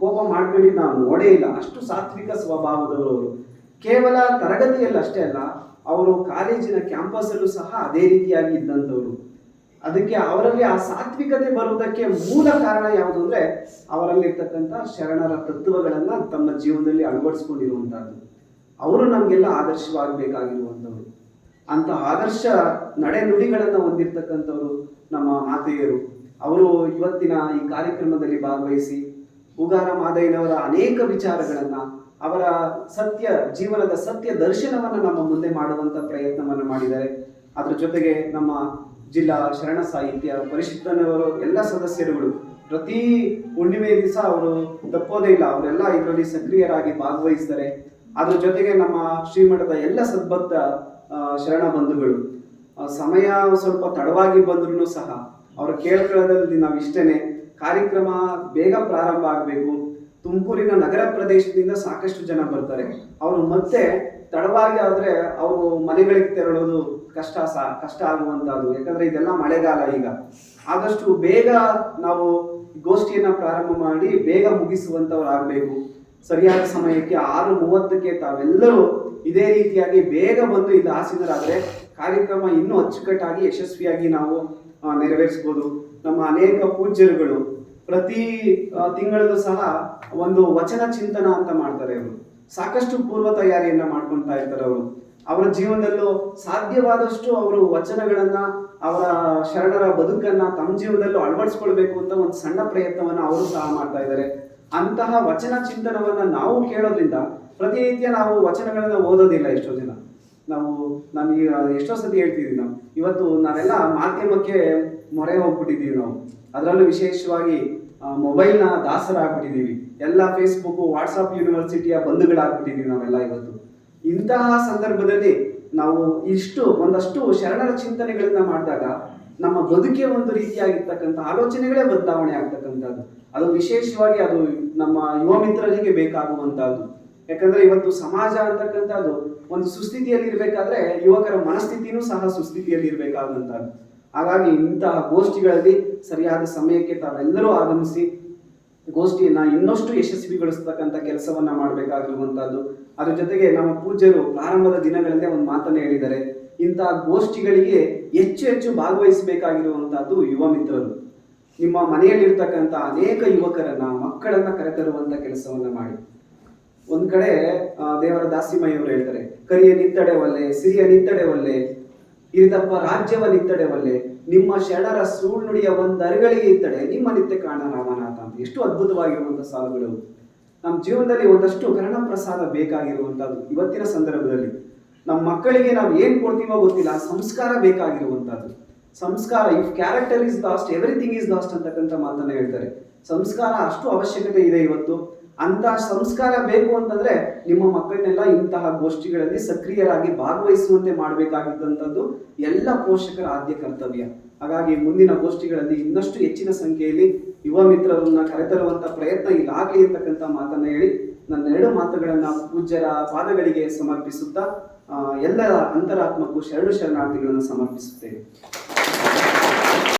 ಕೋಪ ಮಾಡ್ಕೊಂಡು ನಾವು ನೋಡೇ ಇಲ್ಲ. ಅಷ್ಟು ಸಾತ್ವಿಕ ಸ್ವಭಾವದವರು ಅವರು. ಕೇವಲ ತರಗತಿಯಲ್ಲಿ ಅಷ್ಟೇ ಅಲ್ಲ, ಅವರು ಕಾಲೇಜಿನ ಕ್ಯಾಂಪಸ್ ಅಲ್ಲೂ ಸಹ ಅದೇ ರೀತಿಯಾಗಿ ಇದ್ದಂಥವ್ರು. ಅದಕ್ಕೆ ಅವರಲ್ಲಿ ಆ ಸಾತ್ವಿಕತೆ ಬರುವುದಕ್ಕೆ ಮೂಲ ಕಾರಣ ಯಾವುದು ಅಂದ್ರೆ ಅವರಲ್ಲಿರ್ತಕ್ಕಂಥ ಶರಣರ ತತ್ವಗಳನ್ನ ತಮ್ಮ ಜೀವನದಲ್ಲಿ ಅಳವಡಿಸ್ಕೊಂಡಿರುವಂತಹದ್ದು. ಅವರು ನಮಗೆಲ್ಲ ಆದರ್ಶವಾಗಬೇಕಾಗಿರುವಂಥವ್ರು. ಅಂತ ಆದರ್ಶ ನಡೆ ನುಡಿಗಳನ್ನ ಹೊಂದಿರ್ತಕ್ಕಂಥವ್ರು ನಮ್ಮ ಮಾತೆಯರು ಅವರು ಇವತ್ತಿನ ಈ ಕಾರ್ಯಕ್ರಮದಲ್ಲಿ ಭಾಗವಹಿಸಿ ಉಗಾರ ಮಾದಯ್ಯನವರ ಅನೇಕ ವಿಚಾರಗಳನ್ನ ಅವರ ಸತ್ಯ ಜೀವನದ ಸತ್ಯ ದರ್ಶನವನ್ನ ನಮ್ಮ ಮುಂದೆ ಮಾಡುವಂತ ಪ್ರಯತ್ನವನ್ನ ಮಾಡಿದ್ದಾರೆ. ಅದ್ರ ಜೊತೆಗೆ ನಮ್ಮ ಜಿಲ್ಲಾ ಶರಣ ಸಾಹಿತ್ಯ ಪರಿಷತ್ತಿನವರು ಎಲ್ಲ ಸದಸ್ಯರುಗಳು ಪ್ರತಿ ಹುಣ್ಣಿಮೆ ದಿವಸ ಅವರು ತಪ್ಪೋದೇ ಇಲ್ಲ, ಅವರೆಲ್ಲ ಇದರಲ್ಲಿ ಸಕ್ರಿಯರಾಗಿ ಭಾಗವಹಿಸ್ತಾರೆ ಅದ್ರ ಜೊತೆಗೆ ನಮ್ಮ ಶ್ರೀಮಠದ ಎಲ್ಲ ಸದ್ಭಕ್ತ ಶರಣ ಬಂಧುಗಳು ಸಮಯ ಸ್ವಲ್ಪ ತಡವಾಗಿ ಬಂದ್ರೂ ಸಹ ಅವರ ಕೇಳ್ಕೊಳ್ಳೋದ್ರಲ್ಲಿ ನಾವು ಇಷ್ಟೇನೆ. ಕಾರ್ಯಕ್ರಮ ಬೇಗ ಪ್ರಾರಂಭ ಆಗಬೇಕು. ತುಮಕೂರಿನ ನಗರ ಪ್ರದೇಶದಿಂದ ಸಾಕಷ್ಟು ಜನ ಬರ್ತಾರೆ. ಅವರು ಮತ್ತೆ ತಡವಾಗಿ ಆದ್ರೆ ಅವರು ಮನೆಗಳಿಗೆ ತೆರಳೋದು ಕಷ್ಟ ಸಹ ಕಷ್ಟ ಆಗುವಂತಹದ್ದು ಯಾಕಂದ್ರೆ ಇದೆಲ್ಲ ಮಳೆಗಾಲ ಈಗ. ಆದಷ್ಟು ಬೇಗ ನಾವು ಗೋಷ್ಠಿಯನ್ನ ಪ್ರಾರಂಭ ಮಾಡಿ ಬೇಗ ಮುಗಿಸುವಂತವರಾಗಬೇಕು ಸರಿಯಾದ ಸಮಯಕ್ಕೆ ಆರು ಮೂವತ್ತಕ್ಕೆ ತಾವೆಲ್ಲರೂ ಇದೇ ರೀತಿಯಾಗಿ ಬೇಗ ಬಂದು ಇಲ್ಲಿ ಆಸೀನರಾದ್ರೆ ಕಾರ್ಯಕ್ರಮ ಇನ್ನೂ ಅಚ್ಚುಕಟ್ಟಾಗಿ ಯಶಸ್ವಿಯಾಗಿ ನಾವು ನೆರವೇರಿಸ್ಬೋದು. ನಮ್ಮ ಅನೇಕ ಪೂಜ್ಯರುಗಳು ಪ್ರತಿ ತಿಂಗಳಲ್ಲೂ ಸಹ ಒಂದು ವಚನ ಚಿಂತನ ಅಂತ ಮಾಡ್ತಾರೆ ಅವರು. ಸಾಕಷ್ಟು ಪೂರ್ವ ತಯಾರಿಯನ್ನ ಮಾಡ್ಕೊಳ್ತಾ ಇರ್ತಾರೆ ಅವರು. ಅವರ ಜೀವನದಲ್ಲೂ ಸಾಧ್ಯವಾದಷ್ಟು ಅವರು ವಚನಗಳನ್ನ, ಅವರ ಶರಣರ ಬದುಕನ್ನ ತಮ್ಮ ಜೀವನದಲ್ಲೂ ಅಳವಡಿಸ್ಕೊಳ್ಬೇಕು ಅಂತ ಒಂದು ಸಣ್ಣ ಪ್ರಯತ್ನವನ್ನ ಅವರು ಸಹ ಮಾಡ್ತಾ ಇದ್ದಾರೆ. ಅಂತಹ ವಚನ ಚಿಂತನವನ್ನ ನಾವು ಕೇಳೋದ್ರಿಂದ ಪ್ರತಿನಿತ್ಯ ನಾವು ವಚನಗಳನ್ನ ಓದೋದಿಲ್ಲ ಎಷ್ಟೋ ದಿನ ನಾವು, ನಾನು ಈಗ ಎಷ್ಟೋ ಸತಿ ಹೇಳ್ತಿದ್ದೀವಿ ನಾವು. ಇವತ್ತು ನಾವೆಲ್ಲ ಮಾಧ್ಯಮಕ್ಕೆ ಮೊರೆ ಹೋಗ್ಬಿಟ್ಟಿದ್ದೀವಿ ನಾವು. ಅದರಲ್ಲೂ ವಿಶೇಷವಾಗಿ ಮೊಬೈಲ್ನ ದಾಸರಾಗ್ಬಿಟ್ಟಿದ್ದೀವಿ. ಎಲ್ಲ ಫೇಸ್ಬುಕ್ ವಾಟ್ಸಪ್ ಯೂನಿವರ್ಸಿಟಿಯ ಬಂಧುಗಳಾಗ್ಬಿಟ್ಟಿದ್ದೀವಿ ನಾವೆಲ್ಲ ಇವತ್ತು. ಇಂತಹ ಸಂದರ್ಭದಲ್ಲಿ ನಾವು ಇಷ್ಟು ಒಂದಷ್ಟು ಶರಣರ ಚಿಂತನೆಗಳನ್ನ ಮಾಡಿದಾಗ ನಮ್ಮ ಬದುಕೆ ಒಂದು ರೀತಿಯಾಗಿರ್ತಕ್ಕಂಥ ಆಲೋಚನೆಗಳೇ ಬದಲಾವಣೆ ಆಗ್ತಕ್ಕಂಥದ್ದು. ಅದು ವಿಶೇಷವಾಗಿ ಅದು ನಮ್ಮ ಯುವ ಮಿತ್ರರಿಗೆ ಬೇಕಾಗುವಂತಹದ್ದು ಯಾಕಂದ್ರೆ ಇವತ್ತು ಸಮಾಜ ಅಂತಕ್ಕಂಥದ್ದು ಒಂದು ಸುಸ್ಥಿತಿಯಲ್ಲಿ ಇರಬೇಕಾದ್ರೆ ಯುವಕರ ಮನಸ್ಥಿತಿನೂ ಸಹ ಸುಸ್ಥಿತಿಯಲ್ಲಿ ಇರಬೇಕಾದಂತಹದ್ದು ಹಾಗಾಗಿ ಇಂತಹ ಗೋಷ್ಠಿಗಳಲ್ಲಿ ಸರಿಯಾದ ಸಮಯಕ್ಕೆ ತಾವೆಲ್ಲರೂ ಆಗಮಿಸಿ ಗೋಷ್ಠಿಯನ್ನ ಇನ್ನಷ್ಟು ಯಶಸ್ವಿಗೊಳಿಸ್ತಕ್ಕಂಥ ಕೆಲಸವನ್ನ ಮಾಡಬೇಕಾಗಿರುವಂತಹದ್ದು. ಅದ್ರ ಜೊತೆಗೆ ನಮ್ಮ ಪೂಜ್ಯರು ಪ್ರಾರಂಭದ ದಿನಗಳಲ್ಲೇ ಒಂದು ಮಾತನ್ನ ಹೇಳಿದ್ದಾರೆ. ಇಂತಹ ಗೋಷ್ಠಿಗಳಿಗೆ ಹೆಚ್ಚು ಹೆಚ್ಚು ಭಾಗವಹಿಸಬೇಕಾಗಿರುವಂತಹದ್ದು ಯುವ ಮಿತ್ರರು. ನಿಮ್ಮ ಮನೆಯಲ್ಲಿರ್ತಕ್ಕಂಥ ಅನೇಕ ಯುವಕರನ್ನ, ಮಕ್ಕಳನ್ನ ಕರೆತರುವಂತ ಕೆಲಸವನ್ನ ಮಾಡಿ. ಒಂದ್ ಕಡೆ ದೇವರ ದಾಸಿಮಯ್ಯವರು ಹೇಳ್ತಾರೆ, ಕರಿಯ ನಿತ್ತಡೆ ಒಲ್ಲೆ, ಸಿರಿಯ ನಿತ್ತಡೆ ಒಲ್ಲೆ, ಇರಿದಪ್ಪ ರಾಜ್ಯವ ನಿತ್ತಡೆ ಒಲ್ಲೆ ನಿಮ್ಮ ಶಡರ ಸೂಳ್ನುಡಿಯ ಒಂದು ಅರಗಳಿಗೆ ಇತ್ತಡೆ ನಿಮ್ಮ ನಿತ್ಯ ಕಾಣ ರಾಮನಾಥ ಅಂತ. ಎಷ್ಟು ಅದ್ಭುತವಾಗಿರುವಂತ ಸಾಲುಗಳು. ನಮ್ಮ ಜೀವನದಲ್ಲಿ ಒಂದಷ್ಟು ಕರ್ಣ ಪ್ರಸಾದ ಬೇಕಾಗಿರುವಂಥದ್ದು ಇವತ್ತಿನ ಸಂದರ್ಭದಲ್ಲಿ. ನಮ್ಮ ಮಕ್ಕಳಿಗೆ ನಾವು ಏನ್ ಕೊಡ್ತೀವೋ ಗೊತ್ತಿಲ್ಲ. ಸಂಸ್ಕಾರ ಬೇಕಾಗಿರುವಂಥದ್ದು. ಸಂಸ್ಕಾರ if character is lost everything is lost ಅಂತಕ್ಕಂಥ ಮಾತನ್ನ ಹೇಳ್ತಾರೆ. ಸಂಸ್ಕಾರ ಅಷ್ಟು ಅವಶ್ಯಕತೆ ಇದೆ ಇವತ್ತು. ಅಂತ ಸಂಸ್ಕಾರ ಬೇಕು ಅಂತಂದ್ರೆ ನಿಮ್ಮ ಮಕ್ಕಳನ್ನೆಲ್ಲ ಇಂತಹ ಗೋಷ್ಠಿಗಳಲ್ಲಿ ಸಕ್ರಿಯರಾಗಿ ಭಾಗವಹಿಸುವಂತೆ ಮಾಡಬೇಕಾಗಿದ್ದಂಥದ್ದು ಎಲ್ಲ ಪೋಷಕರ ಆದ್ಯ ಕರ್ತವ್ಯ. ಹಾಗಾಗಿ ಮುಂದಿನ ಗೋಷ್ಠಿಗಳಲ್ಲಿ ಇನ್ನಷ್ಟು ಹೆಚ್ಚಿನ ಸಂಖ್ಯೆಯಲ್ಲಿ ಯುವ ಮಿತ್ರರನ್ನ ಕರೆತರುವಂತ ಪ್ರಯತ್ನ ಇಲ್ಲಾಗಲಿ ಇರ್ತಕ್ಕಂಥ ಮಾತನ್ನ ಹೇಳಿ ನನ್ನ ಎರಡು ಮಾತುಗಳನ್ನ ಪೂಜ್ಯರ ಪಾದಗಳಿಗೆ ಸಮರ್ಪಿಸುತ್ತಾ ಎಲ್ಲ ಅಂತರಾತ್ಮಕ್ಕೂ ಶರಣು ಶರಣಾರ್ಥಿಗಳನ್ನು ಸಮರ್ಪಿಸುತ್ತೇನೆ.